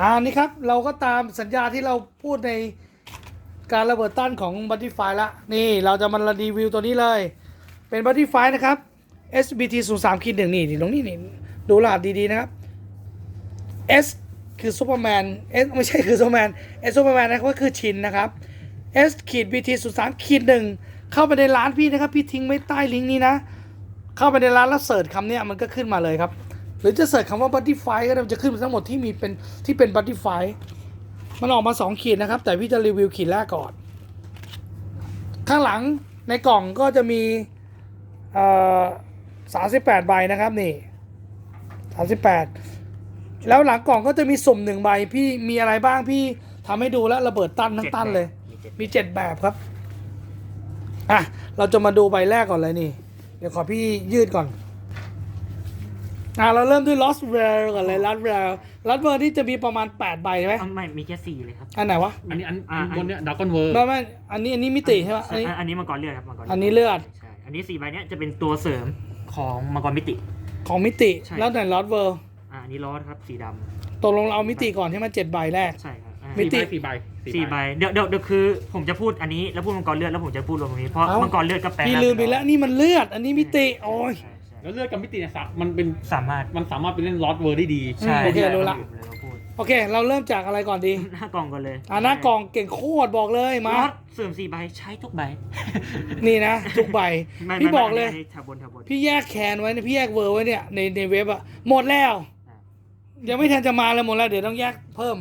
อ่านี่ครับเราก็ตามสัญญาที่เราพูดในการระเบิดต้านของบัตตี้ไฟละนี่เราจะมารีวิวตัวนี้เลย เป็นบัตตี้ไฟนะครับ SBT 0 3คิดหนึ่งนี่นี่ตรงนี้นี่ดูรหัสดี ๆ นะครับ S คือซูเปอร์แมน S ไม่ใช่คือซูเปอร์แมน S ซูเปอร์แมนนะครับก็คือชินนะครับ S ขีด BT 0 3ขีดหนึ่งเข้าไปในร้านพี่นะครับ พี่ทิ้งไว้ใต้ลิงก์นี้นะ เข้าไปในร้านแล้วเสิร์ชคำเนี้ยมันก็ขึ้นมาเลยครับ หรือจะเสิร์ชคำว่า Butterfly ก็ได้มันจะขึ้นมาทั้งหมดที่มีเป็นที่เป็น Butterfly มันออกมา 2 ขีดนะครับ แต่พี่จะรีวิวขีดแรกก่อน ข้างหลังในกล่องก็จะมีเอ่อ38ใบนะครับนี่38แล้วหลังกล่องก็จะมีสุ่มหนึ่งใบพี่มีอะไรบ้างพี่ทำให้ดูแล้วระเบิดตั้นทั้งตั้นเลย มีเจ็ดแบบครับอะเราจะมาดูใบแรกก่อนเลยนี่ เดี๋ยวขอพี่ยืดก่อน อะเราเริ่มด้วย Lost Rare ก่อนเลย Lost Rare Lost Rare ที่จะมีประมาณ8ใบใช่ไหมอะไม่มีแค่สี่เลยครับอันไหนวะอันนี้อันอ่าอันบนเนี้ยดากอนเวอร์ไม่ไม่อันนี้อันนี้มิติใช่ไหมอันนี้อะอันนี้มังกรเลือดครับมังกรอันนี้เลือดใช่อันนี้สี่ใบเนี้ยจะเป็นตัวเสริมของมังกรมิติ ของมิติใช่แล้วไหน Lost World อะอันนี้ลอสครับสีดตกลงเราเอามิติก่อนใช่ไหมเจ็ดใบแรกำใช่ครับอะมิติสี่ใบสี่ใบเดี๋ยวเดี๋ยวเดี๋ยวคือ ผมจะพูดอันนี้แล้วพูดมังกรเลือดแล้วผมจะพูดรวมตรงนี้เพราะเอ้ามังกรเลือดก็แปลงพี่ร่างลืมไปแล้วนี่มันเลือด อันนี้มิติโอ้ยใช่ใช่ แล้วเลือดกับมิติเนี่ยสักมันเป็นสามารถมันสามารถไปเล่นลอตเวอร์ได้ดีใช่โอเครู้ละเลยเราพูดโอเค เราเริ่มจากอะไรก่อนดีหน้ากล่องก่อนเลยอ่าหน้ากล่องเก่งโคตรบอกเลยมา ลอสเสริมสี่ใบใช้ทุกใบนี่นะทุกใบ ไม่พี่ไม่บอกเลยนนี้แถวบนแถวบน พี่แยกแคนไว้นะพี่แยกเวอร์ไว้เนี่ยในในเว็บอะหมดแล้ว อะ ยังไม่ทันจะมาเลยหมดแล้ว เดี๋ยวต้องแยกเพิ่ม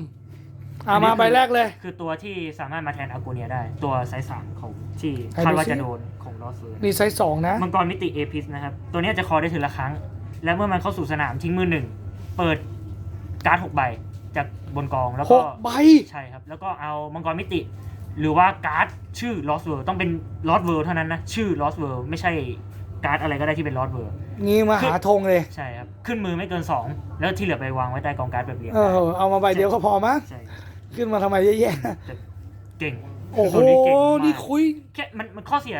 อ่าอันนี้มาคือใบแรกเลย คือตัวที่สามารถมาแทนอากูเนียได้ ตัวไซส์สามของที่ให้คาดดูว่าสิ จะโดนของลอสเวอร์นี่ไซส์สองนะ มังกรมิติเอพิสนะครับ ตัวเนี้ยจะคอได้ทีละครั้ง และเมื่อมันเข้าสู่สนามทิ้งมือหนึ่ง เปิดการ์ดหกใบจากบนกองแล้วหก็ กใบ ใช่ครับ แล้วก็เอามังกรมิติ หรือว่าการ์ดชื่อ Lost World ต้องเป็น Lost World เท่านั้นนะ ชื่อ Lost World ไม่ใช่การ์ดอะไรก็ได้ที่เป็น Lost World งี้มาหาธงเลย ใช่ครับ ขึ้นมือไม่เกิน 2 แล้วที่เหลือไปวางไว้ใต้กองการ์ดแบบเรียงเออ เอามาใบเดียวก็พอมั้งใช่ ขึ้นมาทำไมเยอะแยะแต่เก่งโอ้โห ตัวนี้เก่งมากนี่คุย แค่มันมันข้อเสีย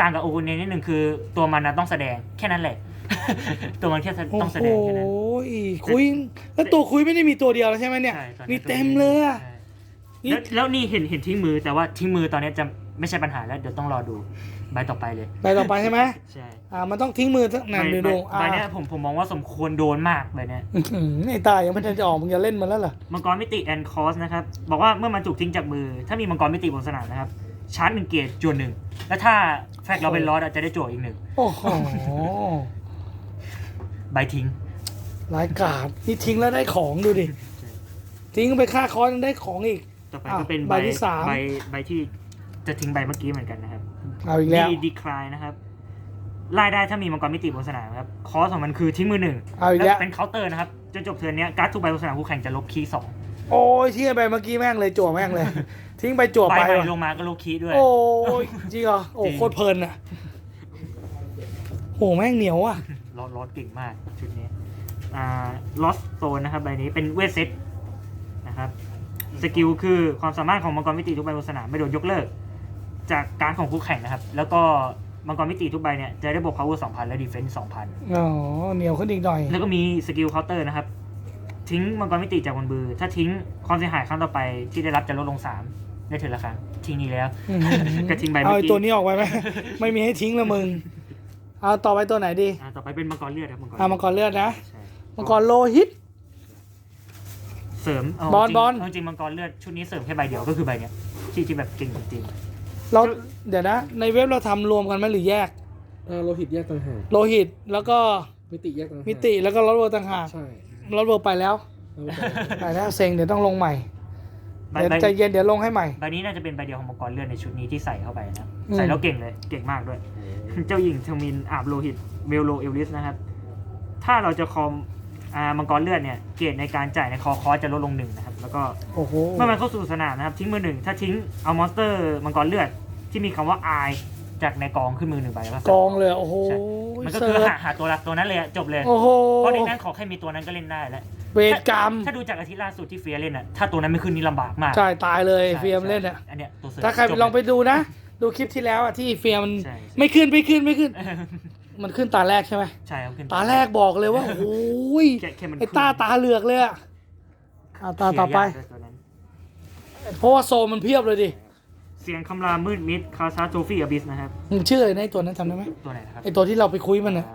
ต่างกับโอเวเนนิดหนึ่งคือ ตัวมันนะต้องแสดงแค่นั้นแหละ ตัวมันแค่โอ้ต้องแสโหดงแค่นั้นคุย แล้วตัวคุยไม่ได้มีตัวเดียวแล้วใช่ไหมเนี่ย ใช่ตอนมีนี้เต็มเลยอะใช่นี่แล้วแล้วนี่เห็นเห็นทิ้งมือแต่ว่าทิ้งมือตอนนี้จะไม่ใช่ปัญหาแล้ว เดี๋ยวต้องรอดูใบต่อไปเลยใบต่อไปใช่ไหม ใช่ อ่ามันต้องทิ้งมือสักหใบนั่นดูใบดูใบอ่าเนี้ยผมผมมองว่าสมควรโดนมากใบเนี้ยอื้อหือไอ้ตายยังไม่ทันจะออกมึงจะเล่นมันแล้วเหรอมังกรมิติแอนคอสนะครับ บอกว่าเมื่อมันถูกทิ้งจากมือ ถ้ามีมังกรมิติบนสนามนะครับชาร์จหนึ่งเกตจวนหนึ่งแล้วถ้าแฟกเราเป็นลอสจะได้จั่วอีกหนึ่งโอ้โหใบทิ้งรายกาดนี่ทิ้งแล้วได้ของดูดิทิ้งไปค่าคอร์สยังได้ของอีกต่อไปอ้าวก็เป็นใบที่สามใบใบที่จะทิ้งใบเมื่อกี้เหมือนกันนะครับเอาอีกแล้วดีดีคลายนะครับ ไล่ได้ถ้ามีมังกรมิติบนสนามครับคอสของมันคือทิ้งมือหนึ่งเอาอีกแล้แล้ววเป็นเคาน์เตอร์นะครับจนจบเทิร์นเนี้ยการ์ดทุกใบบนสนามคู่แข่งจะลบคีย์สองโอ้ยที่ไปเมื่อกี้แม่งเลยจั่วแม่งเลย ทิ้งไปจั่วใบไป ใหม่ว่ะลงมาก็ลบคีย์ด้วย โอ้ยจริงเหรอโอ้จริง โคตรเพลินอะโหแม่งเหนียวอะ ลอสลอสเก่งมากชุดนี้อ่าลอสโซนนะครับใบนี้เป็นเวทเซตนะครับสกิลคือความสามารถของมังกรมิติทุกใบบนสนามไม่โดนยกเลิก จากการดของคู่แข่งนะครับ แล้วก็ มังกรมิติทุกใบเนี่ยจะได้บวก power 2,000 และ defense 2,000อ๋อเหนียวขึ้นอีกหน่อย แล้วก็มีสกิลเคาน์เตอร์นะครับ ทิ้งมังกรมิติจากบนมือ ถ้าทิ้งความเสียหายครั้งต่อไปที่ได้รับจะลดลง 3 ได้เถือละครั้งทิ้งนี้แล้วอื้อหือก็ทิ้งใบเอาเมื่อไอ้กี้ตัวนี้ออกไปไหมไม่มีให้ทิ้งละมึงเอาต่อไปตัวไหนดีอ่าต่อไปเป็นมังกรเลือดครับมังกรเอามังกรเลือดนะใช่มังกรโลหิตเสริมเาบอลจริงบอลเาจริงมังกรเลือดชุดนี้เสริมแค่ใบเดียวก็คือใบเนี้ยที่ที่แบบเก่งจริง เราเดี๋ยวนะ ในเว็บเราทำรวมกันไหมหรือแยกเออโลหิตแยกต่างหากโลหิตแล้วก็มิติแยกต่างหากมิติแล้วก็รถเวอร์ต่างหากใช่รถเวอร์ไปแล้ว เอาไปไปแล้วเซ็งเดี๋ยวต้องลงใหม่ๆใบเดี๋ยวใบใจเย็นเดี๋ยวลงให้ใหม่ ใบนี้น่าจะเป็นใบเดียวของมังกรเลือดในชุดนี้ที่ใส่เข้าไปนะครับอืม ใส่แล้วเก่งเลย เก่งมากด้วย เจ้าหญิงเทอร์มินอาบโลหิตเวลโลเอลลิสนะครับ ถ้าเราจะคอม อ่ามังกรเลือดเนี่ยเกรดในการจ่ายในคอคอสจะลดลงหนึ่งนะครับแล้วก็โอ้โหเมื่อมันเข้าสู่สนามนะครับทิ้งมือหนึ่งถ้าทิ้งเอามอนสเตอร์มังกรเลือดที่มีคำว่า I จากในกองขึ้นมือหนึ่งใบแล้วกองเลยโอ้โหใช่มันก็เสิคือร์ฟหาหาตัวรักตัวนั้นเลยอะจบเลย โอ้โหเพราะในนั้นขอแค่มีตัวนั้นก็เล่นได้แล้วเวรกรรม ถ้าดูจากอาทิตย์ล่าสุดที่เฟียเล่นอะถ้าตัวนั้นไม่ขึ้นนี่ลำบากมากใช่ตายเลยใช่เฟียมเล่นอะ อันเนี้ยตัวเสริมถ้าใครจบ ลองไปดูนะ ดูคลิปที่แล้วอะที่เฟียมมันใช่ ไม่ขึ้นไม่ขึ้นไม่ขึ้น มันขึ้นตาแรกใช่ไหมใช่ครับขึ้นตาแรกบอกเลยว่าโอ้ยแค่แค่มันไอ้ตาตาเหลือกเลยอะอ่าตาต่อไป เคลียร์ยากด้วยตัวนั้นเพราะว่าโซมันเพียบเลยดิเสียงคำรามมืดมิดคาซาโทฟี่อบิสนะครับ มึงชื่ออะไรนะไอ้ตัวนั้นจำได้ไหมตัวไหนนะครับไอตัวที่เราไปคุยมันนะ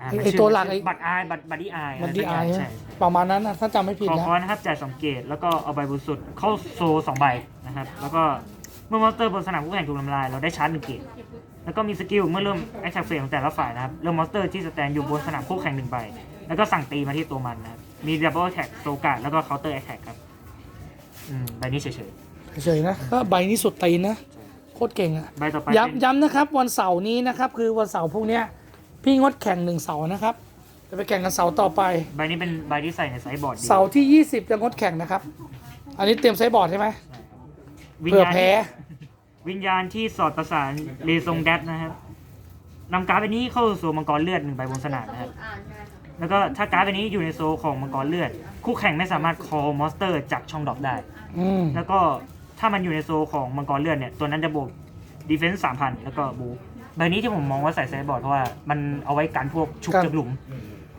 อ่าไอ้มันไอ้ชื่ตัวหลักไอ้ บัตรไอบัตรบัตรดีไอมันดีไอใช่ใช่ประมาณนั้นนะถ้าจำไม่ผิดคอนะ คอนนะครับจ่ายสองเกตแล้วก็เอาใบบนสุดเข้าโซสองใบนะครับ แล้วก็เมื่อมอนสเตอร์บนสนามคู่แข่งถูกทำลาย เราได้ชาร์จหนึ่งเกต แล้วก็มีสกิลเมื่อเริ่มแอคชั่นเฟสของแต่ละฝ่ายนะครับเริ่มมอนสเตอร์ที่สแตนอยู่บนสนามคู่แข่งหนึ่งใบ แล้วก็สั่งตีมาที่ตัวมันนะครับมีดับเบิลแท็กโซกาแล้วก็เคาน์เตอร์แอคแท็กครับอืมใบนี้เฉยเฉยๆนะก็ใบนี้สุดตีนนะโคตรเก่งอะๆใบต่อไปเป็นย้ำย้ำนะครับ วันเสาร์นี้นะครับ คือวันเสาร์พวกเนี้ยพี่งดแข่งหนึ่งเสาร์นะครับ จะไปแข่งกันเสาร์ต่อไป ใบนี้เป็นใบที่ใส่ในไซส์บอร์ดดีเสาร์ที่ 20จะงดแข่งนะครับ อันนี้เตรียมไซส์บอร์ดใช่ไหม วิญเผื่อญาณแพ้ วิญญาณที่สอดประสานเลซงแดดนะครับนำการ์ดใบนี้เข้าสู่มังกรเลือดหนึ่งใบบนสนามนะครับ แล้วก็ถ้าการ์ดใบนี้อยู่ในโซลของมังกรเลือด คู่แข่งไม่สามารถ call monster จากช่องดรอปได้ อืมแล้วก็ถ้ามันอยู่ในโซลของมังกรเลือดเนี่ย ตัวนั้นจะบวก defense 3,000แล้วก็บูใบนี้ที่ผมมองว่าใส่ไซส์บอร์ดเพราะว่ามันเอาไว้กันพวกชุบจากหลุม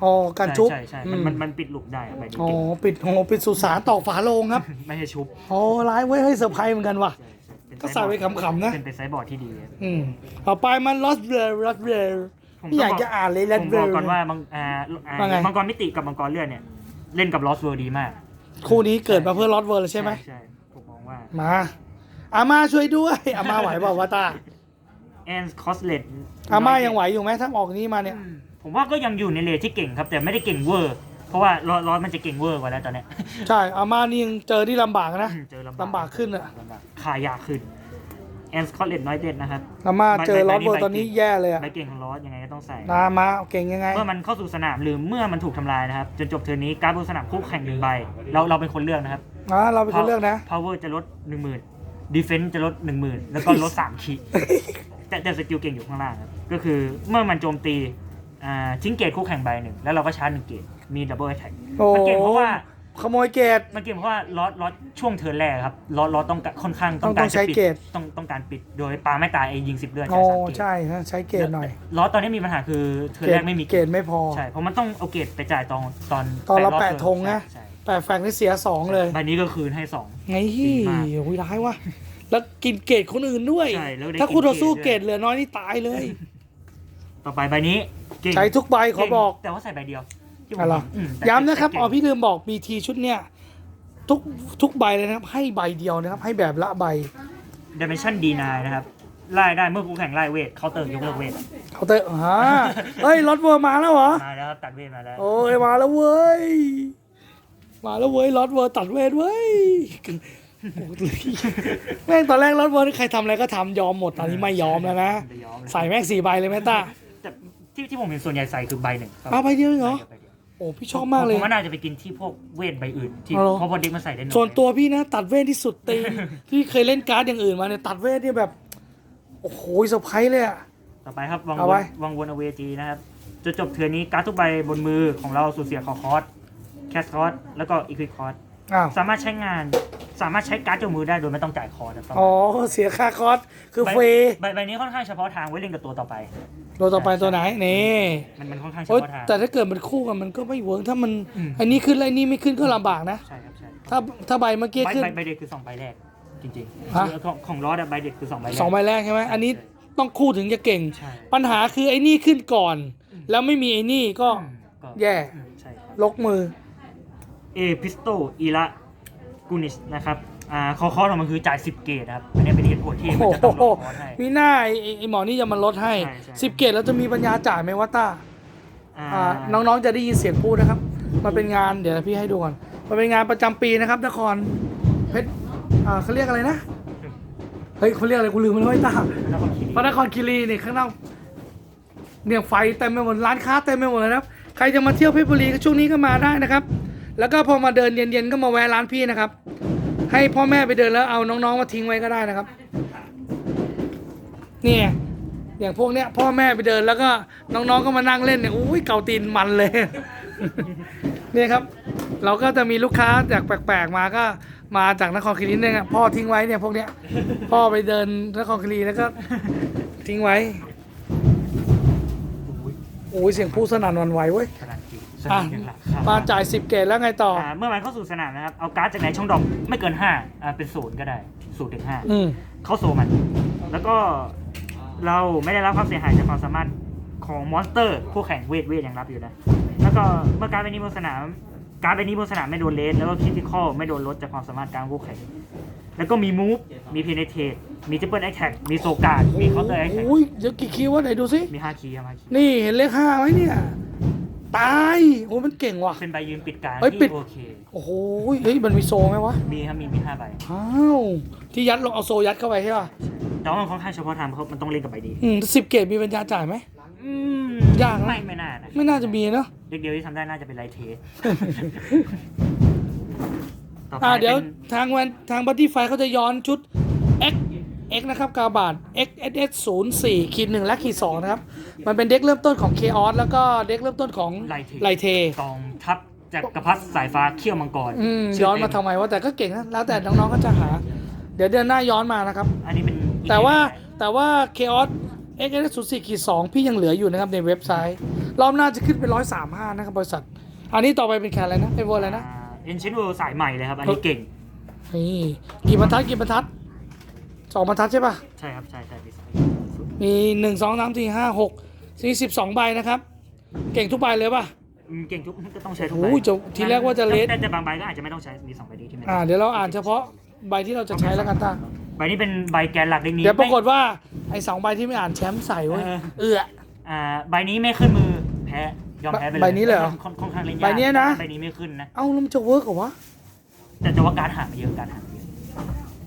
อ๋อการชุบใช่ใช่อืใช่มมันมันปิดหลุมได้อะใบนี้อ๋อเก่งปิดโอ้ปิดสุสานตอกฝาโลงครับ ไม่ใช่ชุบ โอ้ร้ายเว้ยให้เซอร์ไพรส์เหมือนกันว่ะ ใช่ ใช่เป็นก็ใส่ไว้ขำๆนะ เป็นเป็นไซส์บอร์ดที่ดีครับอืมต่อไปมันลอสเบลลอสเบลผมไม่อยากบจะอ่านเลยลอผสมเบบอกลก่อนว่ามังอ่าอ่าว่าไง มังกรมิติกับมังกรเลือดเนี่ย เล่นกับลอสเวอร์ดีมากคู่นี้เกิดมาเพื่อลอสเบลใช่ไหมใช่ผมมองว่า มาอาม่าช่วยด้วยอาม่าไหวเปล่าวะตาแอนคอสเลตอาม่ายังไหวอยู่ไหมถ้าออกนี้มาเนี่ย ผมว่าก็ยังอยู่ในเลทที่เก่งครับ แต่ไม่ได้เก่งเวอร์ เพราะว่าลอสลอสมันจะเก่งเวอร์กว่าแล้วตอนเนี้ยใช่อาม่านี่ยังเจอที่ลำบากนะ เจอลำบากขึ้นอะ ลำบากขายากขึ้นแอนคอสเลตน้อยเด็ดนะครับ อาม่าเจอใบลอสใบเบลใบตอนนี้เก่งแย่เลยอะใบเก่งของลอสยังไงก็ต้องใส่ นามาเก่งยังไง เมื่อมันเข้าสู่สนามหรือเมื่อมันถูกทำลายนะครับ จนจบเทอร์นนี้การ์ดบนสนามคู่แข่งหนึ่งใบ เราเราเป็นคนเลือกนะครับ อ่าเราเป็นคนเลือกนะ power จะลดหนึ่งหมื่น defense จะลดหนึ่งหมื่นแล้วก็ลดสามขีด แต่แต่สกิลเก่งอยู่ข้างล่างครับก็คือเมื่อมันโจมตีอ่าทิ้งเกตคู่แข่งใบหนึ่งแล้วเราก็ชาร์จหนึ่งเกต มีดับเบิลแท็กโอ้ มันเก่งเพราะว่าขโมยเกตมันเก่งเพราะว่าลอสลอสช่วงเทิร์นแรกครับลอสลอสต้องการค่อนข้างต้องการต้องใช้จะปิดเกตต้องต้องการปิดโดยปาไม่ตายเองยิงสิบเลือดโอ้ใช้สามเกตใช่ฮะใช้เกตหน่อยลอสตอนนี้มีปัญหาคือเทิร์นแรกไม่มีเกตไม่พอ ใช่เพราะมันต้องเอาเกตไปจ่ายตอนตอนตอนเรารบแปะเทิร์ธงนะ ใช่แต่แฟงนี่เสียสองเลย ใบนี้ก็คืนให้สอง ไงดีมากโอ้ยร้ายวะแล้วกินเกตคนอื่นด้วย ใช่แล้วได้ถ้าคู่ต่อสู้กินเกเกรตดด้วย เหลือน้อยนี่ตายเลย ต่อไปใบนี้เก่งใช้ทุกใบขอบอก เงแต่ว่าใส่ใบเดียว ที่ผมอะไรอืมแต่ย้ำนะครับแต่อ๋เก่องพี่ลืมบอก BT ชุดเนี้ยทุกทุกใบเลยนะครับ ให้ใบเดียวนะครับ ให้แบบละใบดิเมนชั่นดีนายนะครับไล่ได้เมื่อคู่แข่งไล่เวทเคาน์เตอร์ยกเลิกเวทเขาเตอร์อ่าเฮ้ยรถเวอร์มาแล้วเหรอ มาแล้วครับตัดเวทมาแล้วโอ้ยมาแล้วเว้ย มาแล้วเว้ยรถเวอร์ตัดเวทเว้ยโอ้ยแม่งตอนแรกรถเวอร์นี่ใครทำอะไรก็ทำยอมหมดตอนนี้ไม่ยอมแล้วนะ ไม่ยอมเลยใส่แม่งสี่ใบเลยแม่ต้า แต่ที่ที่ผมเห็นส่วนใหญ่ใส่คือใบหนึ่งเอาใบเดียวเองเหรอใบดียว โอ้พี่ชอบมากเลย ผมว่าน่าจะไปกินที่พวกเวทใบอื่นที่เอาเหรอ เพราะว่าเด็กมันใส่ได้น้อยส่วนตัวพี่นะตัดเวทที่สุดตีนพี่เคยเล่นการ์ดอย่างอื่นมาเนี่ยตัดเวทเนี่ยแบบ โอ้โหเซอร์ไพรส์เลยอะ ต่อไปครับวังเอาวไว้ นวังวนอเวจีนะครับจะจบเทือนนี้การ์ดทุกใบบนมือของเราสูญเสียคอคอร์สแคสคอร์สแล้วก็อีควิคอร์สอ้าว สามารถใช้งาน สามารถใช้การ์ดเจ้ามือได้โดยไม่ต้องจ่ายคอร์สนะครับอ๋อเสียค่าคอร์สคือใบเฟย์ใบใบนี้ค่อนข้างเฉพาะทางไว้เล่นกับตัวต่อไป ตัวต่อไปตัวไหนนี่มันมันค่อนข้างเฉโอ๊ยพาะทาง แต่ถ้าเกิดมันคู่กันมันก็ไม่เวิร์กถ้ามันอืม อันนี้ขึ้นแล้วอันนี้ไม่ขึ้นก็ลำบากนะ ใช่ครับใช่ถ้าถ้าใบเมื่อกี้ใบขึ้น ใบใบเด็กคือสองใบแรกจริงฮะๆของของลอสอะใบเด็กคือสองใบแรก สองใบแรกใช่ไหมอันนี้ต้องคู่ถึงจะเก่ง ใช่ ปัญหาคือไอ้นี่ขึ้นก่อนแล้วไม่มีไอ้นี่ก็ อืมก็แย่ อืมใช่ครับ ลกมือ เอพิสโตอีละกูนิชนะครับ อ่าคอคอร์สออกมาคือจ่าย 10 เกตนะครับ อันนี้เป็นเหตุผลที่โอ้มันจะต้องลโหดคอร์สให้ มีหน้าไอ้ไอ้ไอ้หมอนี่จะมาลดให้ใช่ใช่ สิบเกตแล้วจะมีปัญญาจ่ายไหมวะต้าอ่าอ่าน้องๆจะได้ยินเสียงพูดนะครับ มันเป็นงานเดี๋ยวพี่ให้ดูก่อนมันเป็นงานประจำปีนะครับนครเพชรอ่าเขาเรียกอะไรนะเฮ้ยเขาเรียกอะไรกูลืมมันไว้ตาแล้วก็คิดพระนครคีรีเนี่ยข้างนอกเนี่ยไฟเต็มไปหมดร้านค้าเต็มไปหมดเลยนะครับ ใครจะมาเที่ยวเพชรบุรีก็ช่วงนี้ก็มาได้นะครับ แล้วก็พอมาเดินเย็นๆก็มาแวะร้านพี่นะครับ ให้พ่อแม่ไปเดินแล้วเอาน้องๆมาทิ้งไว้ก็ได้นะครับเนี่ยอย่างพวกเนี้ยพ่อแม่ไปเดินแล้วก็น้องๆก็มานั่งเล่นเนี่ยอุ้ยเกาตีนมันเลย เนี่ยครับ เราก็จะมีลูกค้าจากแปลกๆมาก็มาจากนครคีรีเนี่ยครับพ่อทิ้งไว้เนี่ยพวกเนี้ย พ่อไปเดินนครคีรีแล้วก็ ทิ้งไว้โอ้ยเสียงผู้สนั่นหวันไหวเว้ย ขนาดจริงสนุอะกอย่างหลักครับมาจ่ายสิบเกตแล้วไงต่อ อ่าเมื่อมันเข้าสู่สนามนะครับ เอาการ์ดจากไหนช่องดรอปไม่เกินห้าอ่าเป็นศูนย์ก็ได้ศูนย์ถึงห้าอืมเข้าโซมัน แล้วก็เราไม่ได้รับความเสียหายจากความสามารถของมอนสเตอร์คู่แข่งเวทเวทยังรับอยู่นะ แล้วก็เมื่อการดใบนี้บนสนาม การดใบนี้บนสนามไม่โดนเลสแล้วก็คิติคอลไม่โดนลดจากความสามารถการคู่แข่ง แล้วก็มีมูฟมีเพเนเทตมีจิปเปิลแอคแท็กมีโซการ์ดมีเคาน์เตอร์แอคแท็กโอ้ยเดี๋ยวกี่คิววะไหนดูสิมีห้าคีย์ครับห้าคีย์ นี่เห็นเลขห้าไหมเนี่ย ตายโอ้มันเก่งว่ะ เป็นใบยืนปิดการเฮ้ยปิด ที่โอเค โอ้โหเฮ้ยมันมีโซไหมวะมีครับมีมีห้าใบอ้าวที่ยัดลงเอาโซยัดเข้าไปใช่ป่ะแต่ว่ามันค่อนข้างเฉพาะทางเพราะมันต้องเล่นกับใบดีอืมสิบเกตมีปัญญาจ่ายไหม อืมยากนะ ไม่ไม่น่านะไม่น่าจะมีเนาะ เด็กเดียวที่ทำได้น่าจะเป็นไลท์เทส ต่อไปอ่าเดี๋ยวเป็นทางวันทางบัตตี้ไฟเขาจะย้อนชุด X X นะครับกาบาท X S S 0 4ขีดหนึ่งและขีดสองนะครับ มันเป็นเด็กเริ่มต้นของ Chaos แล้วก็เด็กเริ่มต้นของไลเทไลเทกองทัพจากกระพัดสายฟ้าเขี้ยวมังกรอืมชื่ย้อนมาเต็ทำไมวะแต่ก็เก่งนะแล้วแต่น้องๆก็จะหา เดี๋ยวเดือนหน้าย้อนมานะครับ อันนี้เป็นอีกแต่ว่าหนึ่งแต่ว่า Chaos X S 0 4ขีดสองพี่ยังเหลืออยู่นะครับในเว็บไซต์ รอบหน้าจะขึ้นเป็นร้อยสามห้านะครับบริษัท อันนี้ต่อไปเป็นแค่อะไรนะไอโวอะไรนะเอ็นชินเวิลสายใหม่เลยครับอันนี้เก่งนี่กี่บรรทัดกี่บรรทัด สองบรรทัดใช่ปะใช่ครับใช่ใช่พี่สายมีหนึ่งสองสามสี่ห้าหกสี่สิบสองใบนะครับ เก่งทุกใบเลยป่ะอืมเก่งทุกก็ต้องใช้ทุกใบโอ้ยจะทีแรกว่าจะเลสแต่แต่บางใบก็อาจจะไม่ต้องใช้มีสองใบดีที่ไม่อ่าเดี๋ยวเราอ่านเฉพาะใบที่เราจะใช้แล้วกันตาใบนี้เป็นใบแกนหลักเด็กนี้เดี๋ยวปรากฏไม่ว่าไอ้สองใบที่ไม่อ่านแชมป์ใส่ไว้ยเออเอืออ่าใบนี้ไม่ขึ้นมือแพ้ยอมแพ้ไปเลยใบนี้เลยเหรอค่อนค่อนข้างเล่นยากใบเนี้ยนะใบนี้ไม่ขึ้นนะเอ้าแล้วมันจะเวิร์กเหรอวะแต่จะว่าการหามาเยอะการหามาเยอะ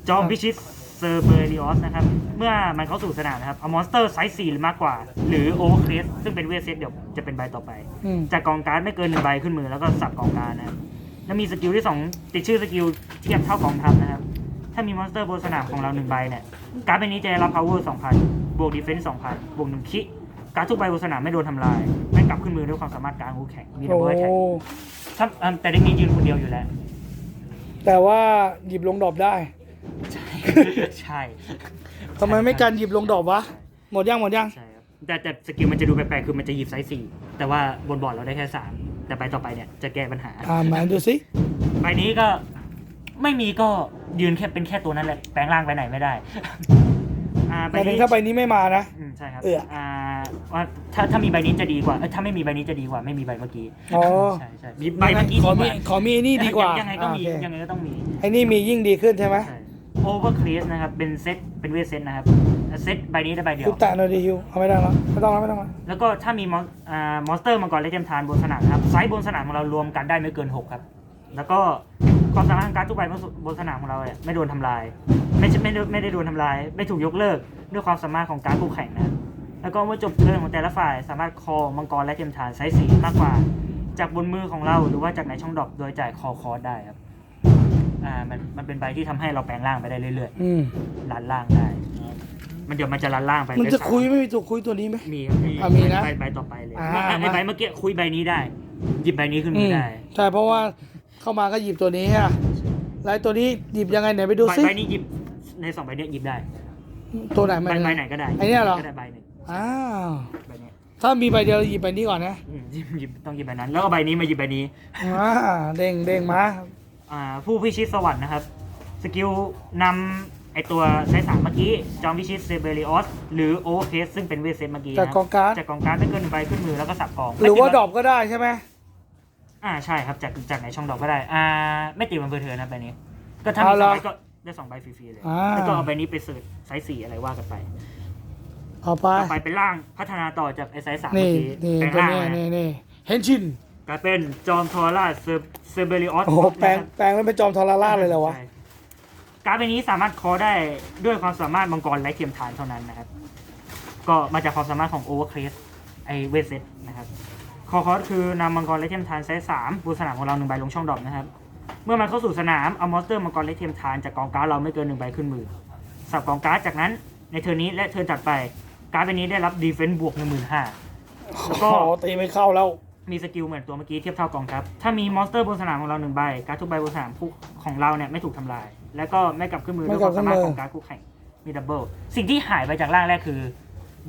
จอมพิชิตเซอร์เบริออสนะครับ เมื่อมันเข้าสู่สนามนะครับ เอามอนสเตอร์ไซส์สี่หรือมากกว่า หรือโอเวอร์เคสซึ่งเป็นเวทเซตเดี๋ยวจะเป็นใบต่อไป อืม จากกองการ์ดไม่เกินหนึ่งใบขึ้นมือแล้วก็สับกองการ์ดนะครับ แล้วมีสกิลที่สองติดชื่อสกิลเทียบเท่ากองทัพนะครับ ถ้ามีมอนสเตอร์บนสนามของเราหนึ่งใบเนี่ยการ์ดใบนี้จะได้รับ power 2,000 บวก defense 2,000 บวกหนึ่งคิการ์ดทุกใบบนสนามไม่โดนทำลาย ไม่กลับขึ้นมือด้วยความสามารถการคู่แข่งมี โอ้ double attack ถ้าอ่าแต่ได้มียืนคนเดียวอยู่แล้ว แต่ว่าหยิบลงดอกได้ ใช่ใช่ทำไมไม่การหยิบลงดอกวะ หมดยังหมดยัง ใช่ครับแต่แต่สกิลมันจะดูแปลกๆคือมันจะหยิบไซส์สี่แต่ว่าบนบอร์ดเราได้แค่สามแต่ไปต่อไปเนี่ยจะแก้ปัญหาอ่ามาดูสิใบนี้ก็ไม่มีก็ยืนแค่เป็นแค่ตัวนั้นแหละแปลงร่างไปไหนไม่ได้อ่าหมายถึงถ้าใบนี้ไม่มานะ อืมใช่ครับเอื้ออ่าว่าถ้าถ้ามีใบนี้จะดีกว่าเอ้ยถ้าไม่มีใบนี้จะดีกว่าไม่มีใบเมื่อกี้อ๋อใช่ใช่มีใบเมื่อกี้ขดีอกมีว่าขอมีไอ้นี่ดีกว่ายังไงก็มีอ่าโอเคยังไงก็ต้องมี ไอ้นี่มียิ่งดีขึ้นใช่ไหมใช่ โอเวอร์คลีสนะครับ เป็นเซตเป็นเวทเซตนะครับเซตใบนี้ได้ใบเดียว คุปตะโนดีฮิวเอาไม่ได้แล้วไม่ต้องแล้วไม่ต้องแล้วแล้วก็ถ้ามีมอนอ่ามอนสเตอร์มังกรและเทียมทานบนสนามนะครับไซส์บนสนามของเรารวมกันได้ไม่เกิน 6 ครับ แล้วก็ความสามารถของการดทุกใบบนสนามของเราเนี่ยไม่โดนทำลาย ไม่ใช่ไม่ได้ไม่ได้โดนทำลาย ไม่ถูกยกเลิกด้วยความสามารถของการดคู่แข่งนะครับแล้วก็เมื่อจบเทิร์นของแต่ละฝ่าย สามารถคอมังกรและเทียมทานไซส์สีมากกว่า จากบนมือของเราหรือว่าจากในช่องดรอปโดยจ่ายคอคอร์สได้ครับ อ่ามันมันเป็นใบที่ทำให้เราแปลงร่างไปได้เรื่อยอืมๆลันล่างได้ มันเดี๋ยวมันจะลันล่างไปมันจะได้สาคุยไม่มีตัวคุยตัวนี้ไหม มีครับมีอะมีนะใบใบต่อไปเลยอ่าไอ้มาใบเมื่อกี้คุยใบนี้ได้ หยิบใบนี้ขึ้นอืมือมได้ใช่เพราะว่าเข้ามาก็หยิบตัวนี้ฮะแล้วไอ้ตัวนี้หยิบยังไงไหนไปดูใบซิใบนี้หยิบในสองใบเนี้ยหยิบได้ตัวไหนใบมัน ใบไหนก็ได้ไอ้เนี่ยเหรอ ก็ได้ใบหนึ่งอ้าวใบเนี้ยถ้ามีใบเดียวเราหยิบใบนี้ก่อนนะอืมหยิบหยิบต้องหยิบใบนั้น แล้วก็ใบนี้มาหยิบใบนี้ อ่าเด้งเด้งมาอ่า ผู้พิชิตสวรรค์นะครับ สกิลนำไอตัวไซส์สามเมื่อกี้ จอมพิชิตเซเบริออสหรือโอเวอร์เคสซึ่งเป็นเวทเซตเมื่อกี้จากนะกองการ์ด จากกองการ์ดไม่เกินหนึ่งใบขึ้นมือแล้วก็สับกองหรือว่าไม่ติดรอปก็ได้ใช่ไหมอ่าใช่ครับจากจากไหนช่องดอกก็ได้ อ่า ไม่ติดวันเบอร์เทอร์นะใบนี้ ก็ถ้ามีสองใบก็ได้สองใบฟรีๆเลยอ่าแล้วก็เอาใบนี้ไปเสิร์ชไซส์สี่อะไรว่ากันไปเอาไปต่อไปเป็นร่างพัฒนาต่อจากไอไซส์สามนี่เมื่อกี้นี่แปลงตัวร่างนี้นะนี่นี่เฮนชิน กลายเป็นจอมทอร่าเซอร์เซอร์เบริออสโอ้โหแปลงแปลงแล้วเป็นจอมทรราชเลยเหรอวะ ใช่การ์ดใบนี้สามารถคอได้ด้วยความสามารถมังกรไร้เทียมทานเท่านั้นนะครับ ก็มาจากความสามารถของโอเวอร์เคสไอเวสเซตนะครับ คอคอสคือนำมังกรไร้เทียมทานไซส์สามบนสนามของเราหนึ่งใบลงช่องดรอปนะครับ เมื่อมันเข้าสู่สนามเอามอนสเตอร์มังกรไร้เทียมทานจากกองการ์ดเราไม่เกินหนึ่งใบขึ้นมือ สับกองการ์ดจากนั้นในเทอร์นนี้และเทิร์นถัดไป การ์ดใบนี้ได้รับดีเฟนซ์บวกหนึ่งหมื่นห้า แล้วก็ โอ้โหตีไม่เข้าแล้ว มีสกิลเหมือนตัวเมื่อกี้เทียบเท่ากองทัพ ถ้ามีมอนสเตอร์บนสนามของเราหนึ่งใบ การ์ดทุกใบบนสนามผู้ของเราเนี่ยไม่ถูกทำลาย แล้วก็ไม่กลับขึ้นมือไม่ด้วยกคลัวาบมขึ้สานมารถมือของการ์ดคู่แข่ง มีดับเบิล สิ่งที่หายไปจากร่างแรกคือ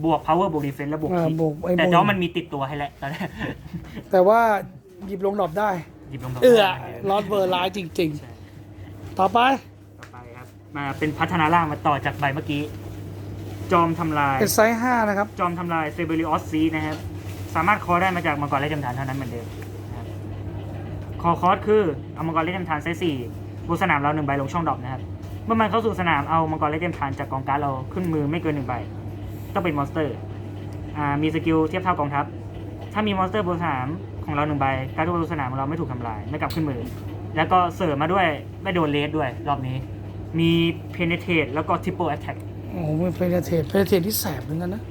บวก power บวก defense และบวกอ่าคิบวกไอ้แต่บวก น้องมันมีติดตัวให้แล้วตอนนี้แต่ว่าหยิบลงดรอปได้ หยิบลงดอกเอื้อได้ลอดเวอร์ร้ายจริง ใช่ๆ ต่อไป ต่อไปครับ มาเป็นพัฒนาร่างมาต่อจากใบเมื่อกี้ จอมทำลาย เป็นไซส์ห้านะครับ จอมทำลายเซเบริออสซีนะครับ สามารถคอได้มาจากมังกรและจำฐานเท่านั้นเหมือนเดิมครับคอคอสคือเอามังกรและจำฐานไซส์สี่บนสนามเราหนึ่งใบลงช่องดรอปนะครับ เมื่อมันเข้าสู่สนามเอามังกรและจำฐานจากกองการ์ดเราขึ้นมือไม่เกินหนึ่งใบ ต้องเป็นมอนสเตอร์อ่ามีสกิลเทียบเท่ากองทัพ ถ้ามีมอนสเตอร์บนสนามของเราหนึ่งใบ การ์ดทุบบนสนามของเราไม่ถูกทำลายไม่กลับขึ้นมือ แล้วก็เสริมมาด้วยไม่โดนเลสด้วยรอบนี้ มีเพเนเทตแล้วก็ทิปเปิลแอตแทกโอ้โหเป็นเทตเพลเทตที่แสบเหมือนกันนะ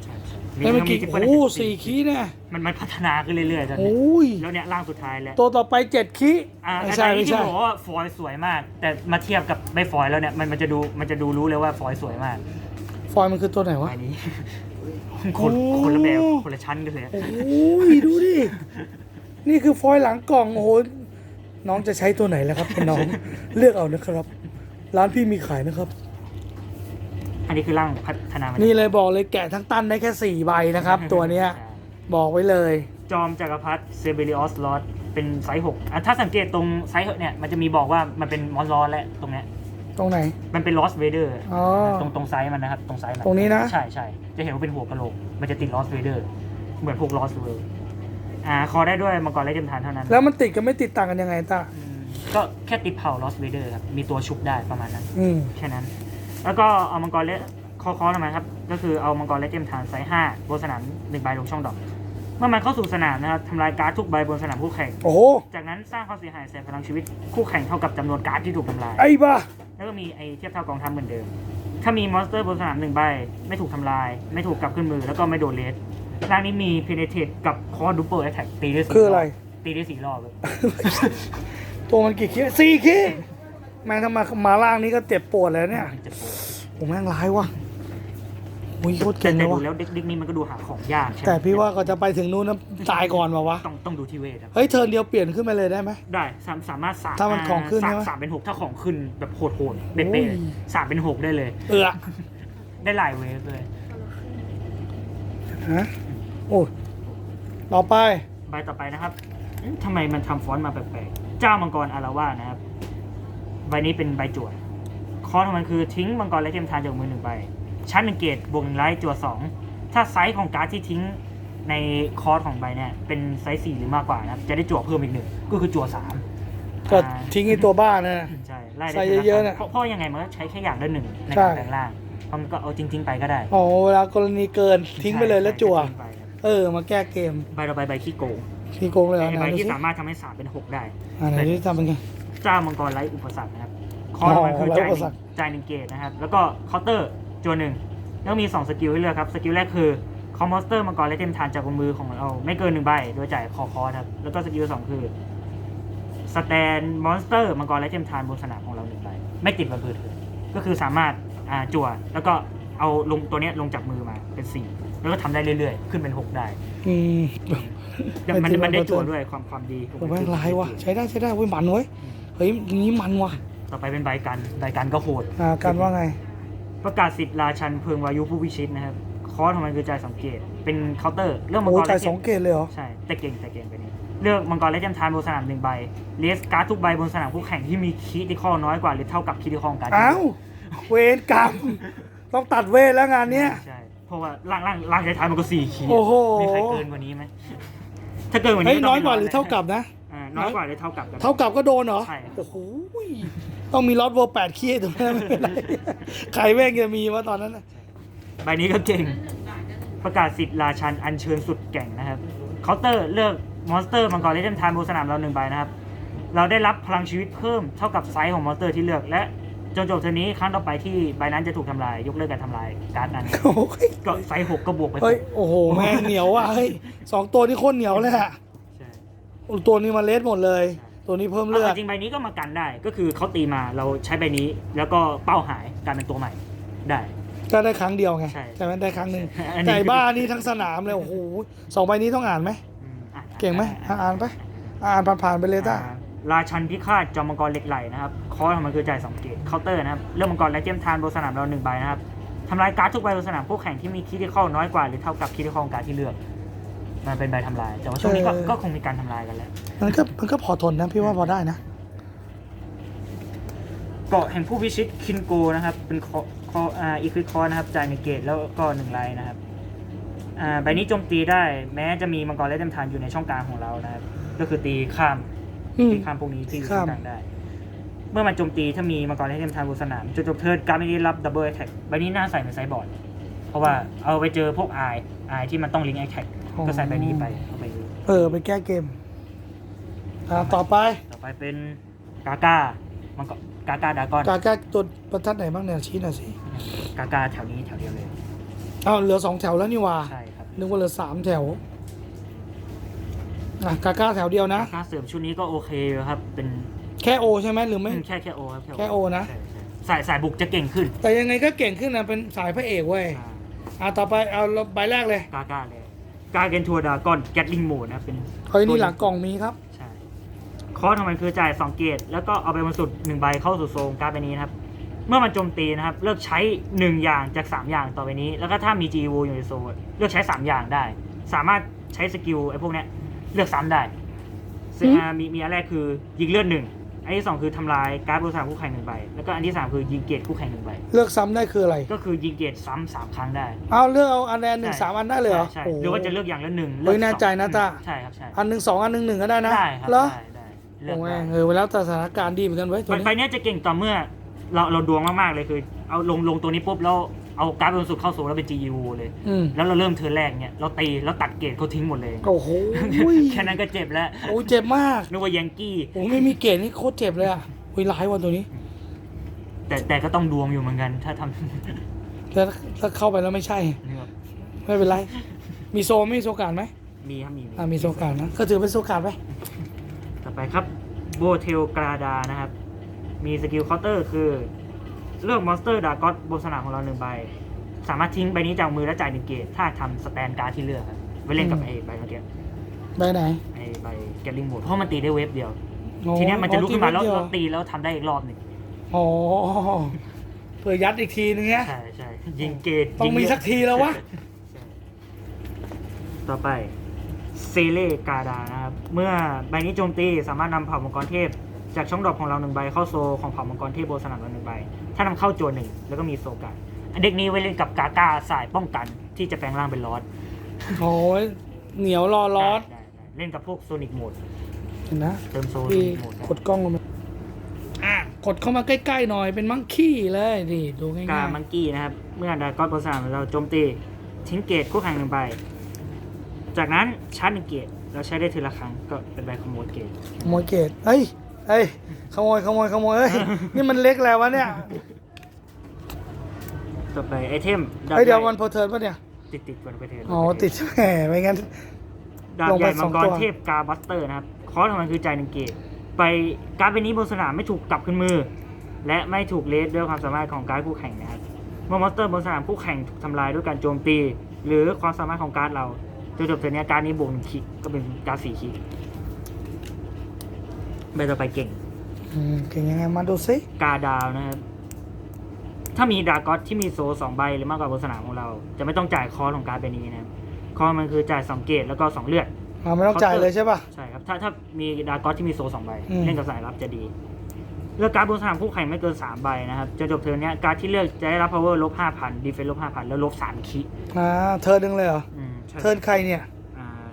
ใช่ใช่แล้วเมื่อกี้ triple โอ้ attack สี่คีย์เนี่ยมันมันพัฒนาขึ้นเรื่อยๆตอนนี้โอ้ยแล้วเนี่ยร่างสุดท้ายแล้วตัวต่อไปเจ็ดคีย์อ่าไม่อาใช่จารย์ไม่ที่ใช่ บอกว่าฟอยล์สวยมาก แต่มาเทียบกับไม่ฟอยล์แล้วเนี่ยมันมันจะดูมันจะดูรู้เลยว่าฟอยล์สวยมากฟอยล์มันคือตัวไหนวะ อันนี้ คนโอ้ คนละแบบคนละชั้นกันเลยโอ้ยดูดิ นี่คือฟอยล์หลังกล่องโอ้โหน้องจะใช้ตัวไหนแล้วครับคุณน้อง เลือกเอานะครับ ร้านพี่มีขายนะครับ อันนี้คือร่างพัฒนามานี่เลยบอกเลยแกะทั้งตั้นได้แค่สี่ใบนะครับ ตัวเนี้ยใช่บอกไว้เลย จอมจักรพรรดิเซเบริออสลอตเป็นไซส์หกอะถ้าสังเกตตรงไซส์เนี่ยมันจะมีบอกว่ามันเป็นมอนลอสและตรงเนี้ยตรงไหน มันเป็นลอสเวเดอร์อ๋อตรงตรงไซส์มันนะครับ ตรงไซส์มัน ตรงนี้นะ ใช่ใช่จะเห็นว่าเป็นหัวกะโหลก มันจะติดลอสเวเดอร์ เหมือนพวกลอสเวลอ่า คอได้ด้วยมังกรและเจมทานเท่านั้น แล้วมันติดกับไม่ติดต่างกันยังไงตาอืมก็แค่ติดเผาลอสเวเดอร์ครับ มีตัวชุบได้ประมาณนั้นอืมแค่นั้น แล้วก็เอามังกรและคอคอทำไมครับ ก็คือเอามังกรและเจมทานไซส์ห้าบนสนามหนึ่งใบลงช่องดอก เมื่อมันเข้าสู่สนามนะครับทำลายการ์ดทุกใบบนสนามคู่แข่ง โอ้โห จากนั้นสร้างความเสียหายใส่พลังชีวิตคู่แข่งเท่ากับจำนวนการ์ดที่ถูกทำลาย ไอ้บ้า แล้วก็มีไอเทียบเท่ากองทัพเหมือนเดิม ถ้ามีมอนสเตอร์บนสนามหนึ่งใบ ไม่ถูกทำลาย ไม่ถูกกลับขึ้นมือ แล้วก็ไม่โดนเลสร่างนี้มีเพเนเทตกับคอดูเปอร์แอตแทกตีได้สี่คืออะไรบตีได้สี่รอบเลย ตัวมันกี่คีย์สี่คีย์ แม่งถ้ามามาล่างนี้ก็เจ็บปวดแล้วเนี่ยจะปวดผมแม่งร้ายว่ะโอ้ยโคตรแต่เก่งเลแต่ยดูว่ะแล้วเด็กเด็กนี้มันก็ดูหาของยากใช่ไหมแต่พี่ว่าก็จะไปถึงนู้นนะตายก่อนวะวะต้องต้องดูที่เวทครับ เฮ้ยเทิร์นเดียวเปลี่ยนขึ้นไปเลยได้ไหม ได้สามสามารถสามถ้ามันของขึ้นสาใช่มไหมสามเป็นหกถ้าของขึ้นแบบโหดโหดๆเป๊โอ้ะยๆสามเป็นหกได้เลย เอือได้หลายเวฟเลยฮะโอ้ยต่อไป ใบต่อไปนะครับเอ๊ะทำไมมันทำฟอนต์มาแปลกๆ เจ้ามังกรอาราวาสนะครับ ใบนี้เป็นใบจวดคอร์ของมันคือทิ้งมังกรและเทมทานจากมือหนึ่งใบชั้นหนึ่งเกตบวกหนึ่งไลท์จวดสองถ้าไซส์ของการ์ดที่ทิ้งในคอร์สของใบเนี่ยเป็นไซส์สี่หรือมากกว่านะครับจะได้จวดเพิ่มอีกหนึ่งก็คือจวดสามก็อ่าทิ้งไอ้ตัวบ้านะใช่ไล่ได้ใส่เยอะๆเนี่ยเพราะเพราะยังไงมันก็ใช้แค่อย่างละหนึ่งในใช่การแปลงร่างเพราะมันก็เอาจริงๆไปก็ได้โอ้เวลากรณีเกินทิ้งไปเลยแล้วจั่วใช่ทิ้งไปครับเออมาแก้เกมใบต่อไปใบขี้โกงพี่โกงเลยเหรอใบไหนดูที่สิสามารถทำให้สามเป็นหกได้อ่าไหนที่ทำเป็นไง เจ้ามังกรไร้อุปสรรคนะครับคอร์สมันคือไร้จ่ายอุปสรรคจ่ายหนึ่งเกตนะครับแล้วก็เคาน์เตอร์จวนหนึ่งแล้วมี 2 สกิลให้เลือกครับ สกิลแรกคือคอมมอนสเตอร์มังกรและเต็มทานจากบนมือของเรา ไม่เกินหนึ่งใบ โดยจ่ายคอคอร์สครับ แล้วก็สกิลสองคือสแตนมอนสเตอร์มังกรและเต็มทานบนสนามของเราหนึ่งใบไม่ติดบันเบิดเถื่อนก็คือสามารถอ่าจั่วแล้วก็เอาลงตัวเนี้ยลงจากมือมาเป็นสี่แล้วก็ทำได้เรื่อยๆ ขึ้นเป็นหกได้อืมแต่มันมันได้จั่วด้วยความความดีผมแม่งร้ายว่ะใช้ได้ใช้ได้เว้ยมันเว้ยเฮ้ยอย่างนี้มันว่ะต่อไปเป็นใบกันใบกันก็โหดอ่ากันว่าไง ประกาศสิทธิ์ราชันเพลิงวายุผู้พิชิตนะครับคอร์สของมันคือจ่ายสองเกตเป็นเคาน์เตอร์เรื่องมังโอ้กรจ่ายและสองเกตเลยเหรอ ใช่ แต่เก่งแต่เก่งไปนี้เลือกมังกรและเจมทานบนสนามหนึ่งใบเลสการ์ดทุกใบบนสนามคู่แข่งที่มีคีติคอน้อยกว่าหรือเท่ากับคีติคอของการ์ดอ้าวเวรกรรมต้องตัดเวรแล้วงานเนี้ยใช่เพราะว่าล่างล่างล่างท้ายๆมันก็สี่คีโอ้โหมีใครเกินกว่านี้ไหมถ้าเกินกว่าเฮ้ยนี้น้อยกว่าหรือเท่ากับนะอ่า น้อยกว่าหรือเท่ากับกัน เท่ากับก็โดนเหรอ ใช่โอ้โหยต้องมีล็อตเวอร์แปดคีย์ตรงนั้นไม่เป็นไรใครแม่งจะมีวะตอนนั้นน่ะใบนี้ก็เก่งประกาศสิทธิ์ราชันอัญเชิญสุดแก่งนะครับเคาน์เตอร์เลือกมอนสเตอร์มังกรเลเจนทานบนสนามเราหนึ่งใบนะครับ เราได้รับพลังชีวิตเพิ่มเท่ากับไซส์ของมอนสเตอร์ที่เลือกและจนจบเทอร์นี้ครั้งต่อไปที่ใบนั้นจะถูกทำลาย ยกเลิกการทำลายการ์ดนั้น โอ้ยก็ไซส์หกก็บวกไปเฮ้ยโอ้โห แม่งเหนียวว่ะเฮ้ยสองตัวนี้โคตรเหนียวเลยอะใช่ ตัวนี้มาเลสหมดเลย ตัวนี้เพิ่มเลือเอาดจริงๆใบนี้ก็มากันได้ ก็คือเขาตีมาเราใช้ใบนี้ แล้วก็เป้าหายกลารเป็นตัวใหม่ได้ ก็ได้ครั้งเดียวไงใช่ใช่ไหมได้ครั้งหนึ่งอันนี้ แต่ไอ้บ้านี่ทั้งสนามเลยโอ้โหสองใบนี้ต้องอ่านไหม อืมอะเก่งไหมอะอ่านไป อ่านผ่านๆไปเลยจ้า อ่าราชันพิฆาตจอมมังกรเหล็กไหลนะครับคอร์สของมันคือจ่ายสองเกตเคาน์เตอร์นะครับเรื่องมังกรและเจมทานบนสนามเราหนึ่งใบนะครับทำลายการ์ดทุกใบบนสนามคู่แข่งที่มีคีติคอลน้อยกว่าหรือเท่ากับคีติคอลการ์ดที่เลือก มันเป็นใบทำลาย แต่ว่าช่วงนี้ก็เออ ก็คงมีการทำลายกันแล้วมันก็มันก็พอทนนะพี่ว่าพอได้นะ เกาะแห่งผู้พิชิตคินโกนะครับ เป็นคอคออ่าอีควิคอนะครับจ่ายหนึ่งเกตแล้วก็หนึ่งไลน์นะครับอ่าใบนี้โจมตีได้ แม้จะมีมังกรและเต็มทานอยู่ในช่องกลางของเรานะครับ ก็คือตีข้ามอืม ตีข้ามพวกนี้ที่อยู่ข้ามช่องกลางได้ เมื่อมันโจมตีถ้ามีมังกรและเต็มทานบนสนามจนจบเทิร์นการไม่ได้รับดับเบิลแอ t แท็กใบนี้น่าใส่ในไซด์บอร์ดเพราะว่าเอาไปเจอพวกไอไอที่มันต้องลิงก์แอ t แท็ก ก็ใส่ใบนี้ไปเอาไปเออไปแก้เกมอ่าต่อไปต่อไปเป็นกาก้ามังกรกาก้าดากอนการแก้ตัวประทัดไหนบ้างเนี่ยชี้หน่อยสิกาก้าแถวนี้แถวเดียวเลยเอาเหลือสองแถวแล้วนี่หว่าใช่ครับนึกว่าเหลือสามแถวอะกาก้าแถวเดียวนะกาก้าเสริมชุดนี้ก็โอเคอยู่ครับ เป็นแค่โอใช่ไหมหรือไม่อืมแค่แค่โอครับแค่โอนะใช่ใช่สายสายบุกจะเก่งขึ้น แต่ยังไงก็เก่งขึ้นนะเป็นสายพระเอกเว้ยอ่าอะต่อไปเอาใบแรกเลยกาก้าเลย กาเกนทัวดากอนแกตลิงโหมดนะครับเป็นเฮ้ยนี่หลังกล่องมีครับ ใช่คอร์สของมันคือจ่าย 2 เกตแล้วก็เอาไปบนสุด1ใบเข้าสู่โซนการ์ดใบนี้นะครับ เมื่อมันโจมตีนะครับ เลือกใช้ 1 อย่างจาก 3 อย่างต่อไปนี้ แล้วก็ถ้ามี GU อยู่ในโซนเลือกใช้ 3 อย่างได้ สามารถใช้สกิลไอ้พวกเนี้ยเลือกซ้ำได้ซึ่งอืมอ่ามีมีอันแรกคือยิงเลือดหนึ่ง อันที่สองคือทำลายการ์ดบนสนามคู่แข่งหนึ่งใบ แล้วก็อันที่สามคือยิงเกตคู่แข่งหนึ่งใบ เลือกซ้ำได้คืออะไร ก็คือยิงเกตซ้ำสามครั้งได้ เอาเลือกเอาอันแรกหนึ่งใช่ สามอันได้เลยเหรอใช่โอ้ใช่หรือว่าจะเลือกอย่างละหนึ่งเฮ้ยลือกแน่ใจนะสองตา ใช่ครับใช่อันหนึ่งสองอันหนึ่งหนึ่งก็ได้นะได้ครับเหรอได้ได้เลือกโอ้ยได้เออแล้วแต่สถานการณ์ดีเหมือนกันเว้ยตัวไฟนี้ ไฟเนี้ยจะเก่งต่อเมื่อเราเราดวงมากๆเลยคือ เอาลงลงตัวนี้ปุ๊บแล้ว เอาการ์ดบนสุดเข้าโซลแล้วเป็น GU เลย อืมแล้วเราเริ่มเทิร์นแรกเนี่ยเราตีแล้วตัดเกรดเขาทิ้งหมดเลย โอ้โหแค่นั้นก็เจ็บแล้วโอ้ยเจ็บมากนึกว่ายังกี้ โอ้ยไม่มีเกรดนี่โคตรเจ็บเลยอะโอ้ยร้ายว่ะตัวนี้แต่แต่ก็ต้องดวงอยู่เหมือนกัน ถ้าทแล้วถ้าเข้าไปแล้วไม่ใช่ำนี่ครับไม่เป็นไร มีโซไม่มีโซการดไหมมีครับมีอ่ามีโซการดนะก็ถือเป็นโซการดไปต่อไปครับโบเทลกราดานะครับ มีสกิลเคาน์เตอร์คือ เลือกมอนสเตอร์ดากอสบนสนามของเราหนึ่งใบ สามารถทิ้งใบนี้จากมือและจ่ายหนึ่งเกตถ้าทำสแตนการ์ดที่เลือกครับไว้เล่นกับไอ้ใบเมื่อกี้ใบไหน ไอ้ใบแกลลิงโหมดเพราะมันตีได้เวฟเดียว โอ้ทีเนี้ยมันจะลุกขึ้นมาแล้วอ๋อเราตีแล้วทำได้อีกรอบหนึ่งอ๋อเผื่อยัดอีกทีนึงเนี้ย ใช่ใช่ยิงเกตต้องมียิเลืดสักทีแล้ววะ ใช่ต่อไปเซเลกาดานะครับ เมื่อใบนี้โจมตีสามารถนำเผ่ามังกรเทพ จากช่องดรอปของเราหนึ่งใบเข้าโซของเผ่ามังกรเทพบนสนามเราหนึ่งใบ ถ้านำเข้าโจนหนึ่งแล้วก็มีโซกันอันเด็กนี้ไว้เล่นกับกากาสายป้องกันที่จะแปลงร่างเป็นลอสโอ้ยเหนียวรอร้อนได้ได้ได้เล่นกับพวกโซนิกโหมดเห็นนะเติมโซพี่โหมดได้ กดกล้องลงมาอะกดเข้ามาใกล้ๆหน่อยเป็นมังคี้เลยนี่ดูง่ายกาๆมังกี้นะครับ เมื่อดากอนบนสนามเราโจมตีทิ้งเกตคู่แข่งหนึ่งใบ จากนั้นชาร์จหนึ่งเกตเราใช้ได้ทีละครั้งก็เป็นใบขโมยเกตขโมยเกตเอ้ย เอ้ยขโมยขโมยขโมยเอ้ยนี่มันเล็กแล้ววะเนี่ยต่อไปไอเทมเฮ้ยเดี๋ยวมันโพเทิร์นปะเนี่ยติดติดๆกันไปเทนอ๋อติดแหมไม่งั้นดาบลงใหไปญ่สมัองงกรตัวเทพกาบัสเตอร์นะครับคอร์สของมันคือจ่ายหนึ่งเกตไปการ์ดใบนี้บนสนามไม่ถูกกลับขึ้นมือ และไม่ถูกเลสด้วยความสามารถของการ์ดคู่แข่งนะครับเมื่อมอนสเตอร์บนสนามคู่แข่งถูกทำลายด้วยการโจมตี หรือความสามารถของการ์ดเราจนจบเทิร์นเนี้ยการ์ดนี้บวกหนึ่งคิกก็เป็นการ์ดสี่คิก ใบต่อไปเก่งอืมเก่งยังไงมาดูซิกาดาวนะครับ ถ้ามีดรากอสที่มีโซสองใบหรือมากกว่าบนสนามของเรา จะไม่ต้องจ่ายคอร์สของการ์ดใบนี้นะครับคอร์สมันคือจ่ายสองเกตแล้วก็สองเลือดอ่าไม่ต้องจ่ายเลยใช่ป่ะ ใช่ครับ ถ้าถ้ามีดรากอสที่มีโซสองใบ อืม เล่นกับสายรับจะดี เลือกการ์ดบนสนามคู่แข่งไม่เกินสามใบนะครับจนจบเทิร์นเนี้ยการ์ดที่เลือกจะได้รับ power ลบห้าพันดีเฟนลบห้าพันแล้วลบสามคิอ่าเทิร์นหนึงเลยเหรอ อืมใช่เทิร์นใครเนี่ยอ่า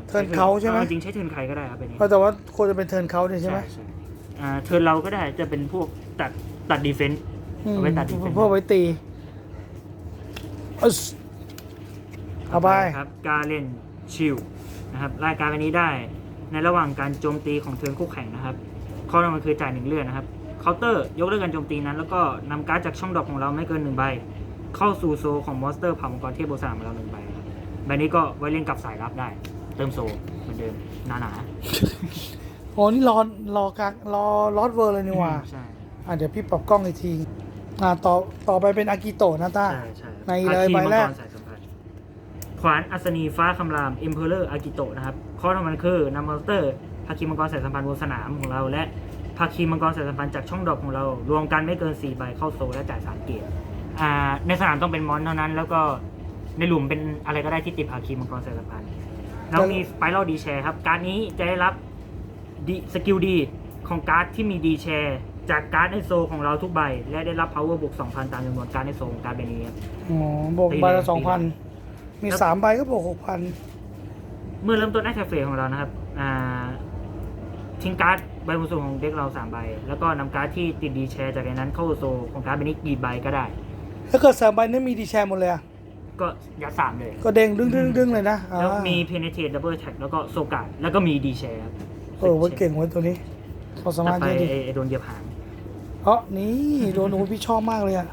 เทิร์นเขาใช่ไหมออจริงๆใช้เทิร์นใครก็ได้ครับเป็นนี้เพราะแต่ว่าควรจะเป็นเทิร์นเขาเนี่ยใช่ไหมใช่อ่าเทิร์นเราก็ได้จะเป็นพวกตัดตัดดีเฟนอืมเอาไว้ตัด defense พวกไว้ตีอึ๊สเอาไปครับการเล่นชิลนะครับรายการวันนี้ได้ ในระหว่างการโจมตีของเทิร์นคู่แข่งนะครับข้อแรกมันคือจ่ายหนึ่งเลือดนะครับเคาน์เตอร์ยกเลิกการโจมตีนั้น แล้วก็นำการ์ดจากช่องดอกของเราไม่เกินหนึ่งใบ เข้าสู่โซลของมอนสเตอร์ผ่ามังกรเทพโบสามของเราหนึ่งใบครับใบนี้ก็ไว้เล่นกับสายรับได้ เติมโซลเหมือนเดิมหนาหนาโอ้นี่รอรอกลางรอลอสเวอร์เลยนี่หว่าใช่อะเดี๋ยวพี่ปรับกล้องอีกทีอ่าต่อต่อไปเป็นอากิโตะนะต้า ใช่ใช่ในเลยภาคีใบแรกมังสายสัมพันธ์ขวานอัศนีฟ้าคำราม Emperor อากิโตะนะครับข้อทำมันคือนำมอนสเตอร์ภาคีมังกรสายสัมพันธ์บนสนามของเราและภาคีมังกรสายสัมพันธ์จากช่องดอกของเรา รวมกันไม่เกิน4ใบเข้าโซลและจ่ายสามเกตอ่าในสนามต้องเป็นมอนเท่านั้น แล้วก็ในหลุมเป็นอะไรก็ได้ที่ติดภาคีมังกรสายสัมพันธ์ แล้วมีสไปรัลดีแชร์ครับ การดนี้จะได้รับดีสกิลดีของการ์ดที่มีดีแชร์จากการ์ดในโซลของเราทุกใบ และได้รับ power บวก2,000 ตามจำนวนการ์ดในโซลของการ์ดใบนี้ครับอ๋อบวกตีใบเลยละสองพันตีมีแล้วสามใบก็บวกหกพันเมื่อเริ่มต้นแอคเฟสของเรานะครับอ่าทิ้งการ์ดใบบนโซลของเด็กเราสามใบ แล้วก็นำการ์ดที่ติดดีแชร์จากในนั้นเข้าโซลของการ์ดใบนี้กี่ใบก็ได้ ถ้าเกิดสามใบนั้นมีดีแชร์หมดเลยอะ ก็ยัดสามเลย ก็เด้งดึงดึงดึงเลยนะอ่าแล้วมี penetrate double attack แล้วก็โซกาดแล้วก็มีดีแชร์ครับเออไว้เก่งไว้ตัวนี้เขาสาต่มาอรถไปเยอะดีไอ้ไอ้โดนเหยียบหางเพราะนี่โดนโอ้ยพี่ชอบมากเลยอะ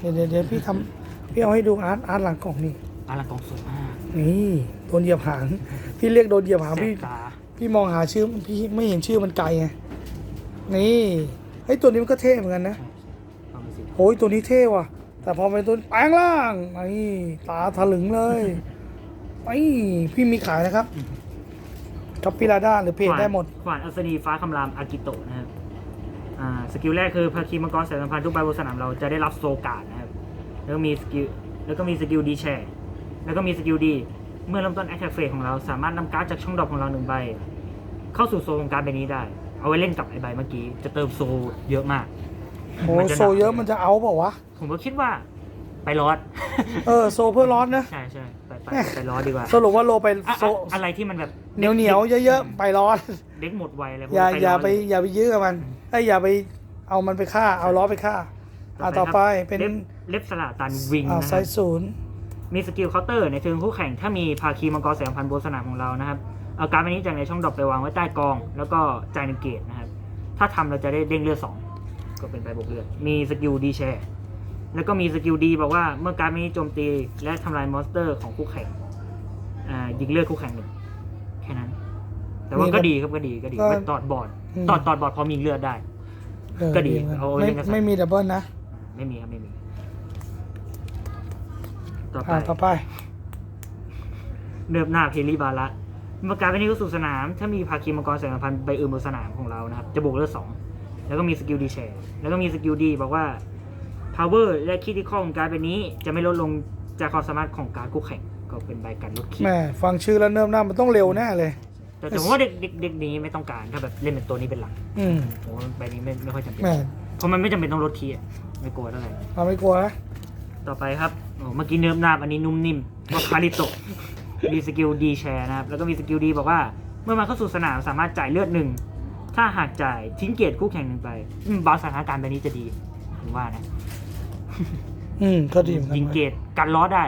เดี๋ยวเดี๋ยวเดี๋ยวพี่ทำพี่เอาให้ดูอาร์ตอาร์ตหลังกล่องนี่อารังกองสวยมากนี่โดนเหยียบหางพี่เรียกโดนเหยียบหางแสพี่บตาพี่มองหาชื่อพี่ไม่เห็นชื่อมันไกลไงนี่ไอ้ยตัวนี้มันก็เท่เหมือนกันนะความรู้สึกโอ้ยตัวนี้เท่ว่ะ แต่พอเป็นตัวแปลงล่างนี่ตาถลึงเลยไอ้พี่มีขายนะครับท็อปปี้ลาด้าหรือเพจได้หมด ขวานอัศนีฟ้าคำรามอากิโตะนะครับอ่าสกิลแรกคือภาคีมังกรสายสัมพันธ์ทุกใบบนสนามเราจะได้รับโซการ์ดนะครับ แล้วก็มีสกิลแล้วก็มีสกิลดีแชร์แล้วก็มีสกิลดี เมื่อเริ่มต้นแอคแท็กเฟสของเราสามารถนำการ์ดจากช่องดรอปของเราหนึ่งใบ เข้าสู่โซของการ์ดใบนี้ได้ เอาไว้เล่นกับไอใบเมื่อกี้ จะเติมโซเยอะมาก โอ้มันจะหนักโซเยอะมันจะเอาเปล่าวะ ผมก็คิดว่าไปรอดเออโซเพื่อร้อนนะ ใช่ใช่ไปไปไปรอดดีกว่า สรุปว่าโลไปอะโซอะอะไรที่มันแบบเหนียวเหนียวๆเยอะๆไปร้อนเด็กหมดไวอะไรพวกอย่านี้อย่าร้นไปเลอย่าไปยื้อกับมันไอ้ยอย่าไปเอามันไปฆ่า เอาล้อไปฆ่าอ่าต่อไปครับเป็นเล็บเล็บสลาตันวิงอ่านะไซครับส์ศูนย์มีสกิลเคาน์เตอร์ในเทิร์นคู่แข่งถ้ามีภาคีมังกรแสงพันธุ์บนสนามของเรานะครับเอาการ์ดใบนี้จากในช่องดรอปไปวางไว้ใต้กอง แล้วก็จ่ายหนึ่งเกตนะครับถ้าทำเราจะได้เด้งเลือดสอง ก็เป็นไปบวกเลือด มีสกิลดีแชร์แล้วก็มีสกิลดีบอกว่าเมื่อการ์ดใบนี้โจมตีและทำลายมอนสเตอร์ของคู่แข่งอ่ายิงเลือดคู่แข่งหนึ่งแค่นั้น แต่ว่าก็ดีครับก็ดีก็ดีไว้ตอดบอร์ดตอดตอดบอร์ดพอมีเลือดได้ เออก็ดีหมืนนเอาไว้ไม่เล่นกับสัตว์ ไม่มีดับเบิลนะไม่มีครับไม่มี ต่อไปอ่าต่อไปเนิบหน้าเพลีบาระเมื่อการไปนี้ก็สู่สนาม ถ้ามีภาคีมังกรแสงพันธุ์ใบอื่นบนสนามของเรานะครับ จะบวกเลือดสอง แล้วก็มีสกิลดีแชร์แล้วก็มีสกิลดีบอกว่า power และคิด i คอของการดใบนี้จะไม่ลดลงจากความสามารถของการดคู่แข่งก็เป็นใบการลดขีดแม่ฟังชื่อแล้วเนิ่มหน้ามันต้องเร็วแน่เลยแต่แต่ผมว่าเด็กเด็กเด็กนี้ไม่ต้องการถ้าแบบเล่นเป็นตัวนี้เป็นหลักอืมผมว่าใบนี้ไม่ไม่ค่อยจำเป็นแม่เพราะมันไม่จำเป็นต้องลดคีย์อะไม่กลัวเท่าไหร่เราไม่กลัวนะต่อไปครับโอ้เมื่อกี้เนิบหน้าอันนี้นุ่มนิ่มก็คาริโตะมีสกิลดีแชร์นะครับแล้วก็มีสกิลดีบอกว่า เมื่อมาเข้าสู่สนามสามารถจ่ายเลือดหนึ่ง ถ้าหากจ่ายทิ้งเกียรติคู่แข่งหนึ่งไปอืมบางสถานการณ์แบบนี้จะดีผมว่านะอืมก็ดีเหมือนกันยิงเกียรติกันล้อได้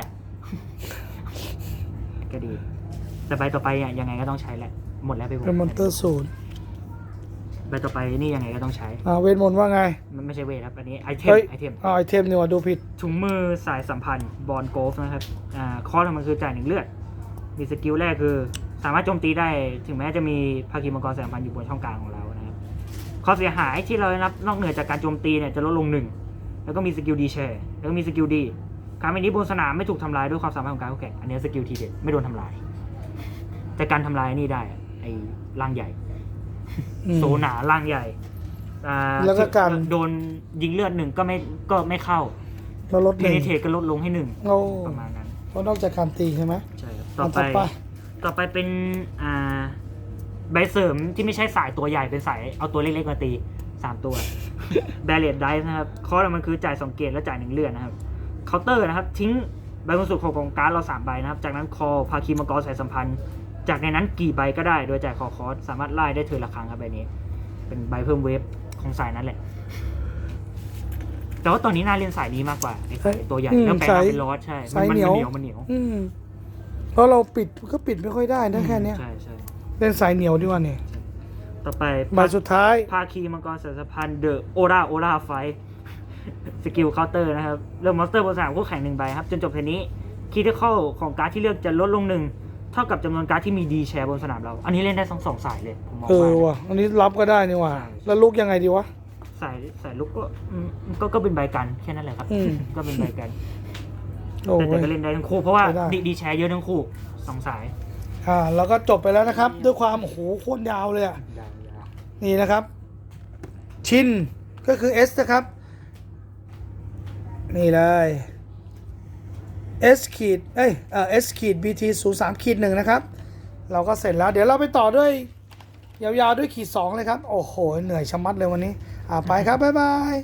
ก็ดี แต่ใบต่อไปเนี่ยยังไงก็ต้องใช้แหละ หมดแล้วไปหมดเป็นมอนเตอร์ศูนย์ใบต่อไปนี่ยังไงก็ต้องใช้ อ่าเวทมนต์ว่าไง มันไม่ใช่เวทครับ อันนี้ไอเทมเฮ้ย ไอเทม อ่าไอเทมนี่ว่าดูผิด ถุงมือสายสัมพันธ์บอลโกฟนะครับ อ่า ข้อของมันคือจ่ายหนึ่งเลือด มีสกิลแรกคือ สามารถโจมตีได้ถึงแม้จะมีภาคีมังกรสายสัมพันธ์อยู่บนช่องกลางของเรานะครับข้อเสียหายที่เราได้รับนอกเหนือจากการโจมตีเนี่ยจะลดลงหนึ่งแล้วก็มีสกิลดีแชร์แล้วก็มีสกิลดีการเป็นนี้บนสนามไม่ถูกทำลายด้วยความสามารถของการคู่แข่งอันนี้สกิลทีเด็ดไม่โดนทำลาย แต่การทำลายนี่ได้อะไอ้ร่างใหญ่อืม โซหนาร่างใหญ่อ่าแล้วก็การ โดนยิงเลือดหนึ่งก็ไม่ก็ไม่เข้าเราลดหเพนึ่งนิเทก็ลดลงให้หนึ่งเราประมาณนั้น เพราะนอกจากการตีใช่ไหมใช่ครับอัต่อนไป ต่อไป ต่อไปเป็นอ่าใบเสริมที่ไม่ใช่สายตัวใหญ่เป็นสายเอาตัวเล็กๆมาตีสามตัวแบรเลตไดส์นะครับข้อมันคือจ่ายสองเกตและจ่ายหนึ่งเลือดนะครับเคาน์เตอร์นะครับ ทิ้งใบบนสุดของการ์ดเราสามใบนะครับ จากนั้นคอพาคีมังกรสายสัมพันธ์ จากในนั้นกี่ใบก็ได้โดยจ่ายคอคอสสามารถไล่ได้เธอละครั้งครับใบนี้ เป็นใบเพิ่มเวฟของสายนั้นแหละแต่ว่าตอนนี้น่าเล่นสายนี้มากกว่าไอ้สายตัวใหญ่อืมแล้วแปลงมาสายเป็นลอสใช่สายมัเหนียวมันเหนียวมันเหนียวอืม เพราะเราปิดก็ปิดไม่ค่อยได้นะแค่เนี้ยใช่ใช่เล่นสายเหนียวดีกว่าเนี่ยต่อไปใบสุดท้ายภาคีมังกรสายสัมพันธ์เดอะโอราโอราไฟสกิลเคาน์เตอร์นะครับ เริ่มมอนสเตอร์บนสนามคู่แข่งหนึ่งใบครับ จนจบเทอร์นี้คีย์ที่เข้าของการ์ดที่เลือกจะลดลงหนึ่งเท่ากับจำนวนการ์ดที่มีดีแชร์บนสนามเรา อันนี้เล่นได้ทั้งสองสายเลยผมมองเออว่าว่ะอันนี้รับก็ได้นี่ว่ะใช่แล้วลุกยังไงดีวะสายสายลุกก็อืมก็ก็เป็นใบกันแค่นั้นแหละครับอืมก็เป็นใบกัน โอ้แต่แต่ยก็เล่นได้ทั้งคู่เพราะว่าใช้ได้ ดีดีแชร์เยอะทั้งคู่สองสายอ่าแล้วก็จบไปแล้วนะครับ ด้วยความโอ้โหโคตรยาวเลยอะยาวนี่นะครับ ชินก็คือ S นะครับ นี่เลย S ขีดเอ้ยเอ่อ S ขีด BT 0 3ขีดหนึ่งนะครับ เราก็เสร็จแล้ว เดี๋ยวเราไปต่อด้วย ยาวๆ ด้วยขีดสองเลยครับ โอ้โห เหนื่อยชะมัดเลยวันนี้ อ่าไปครับ บ๊ายบาย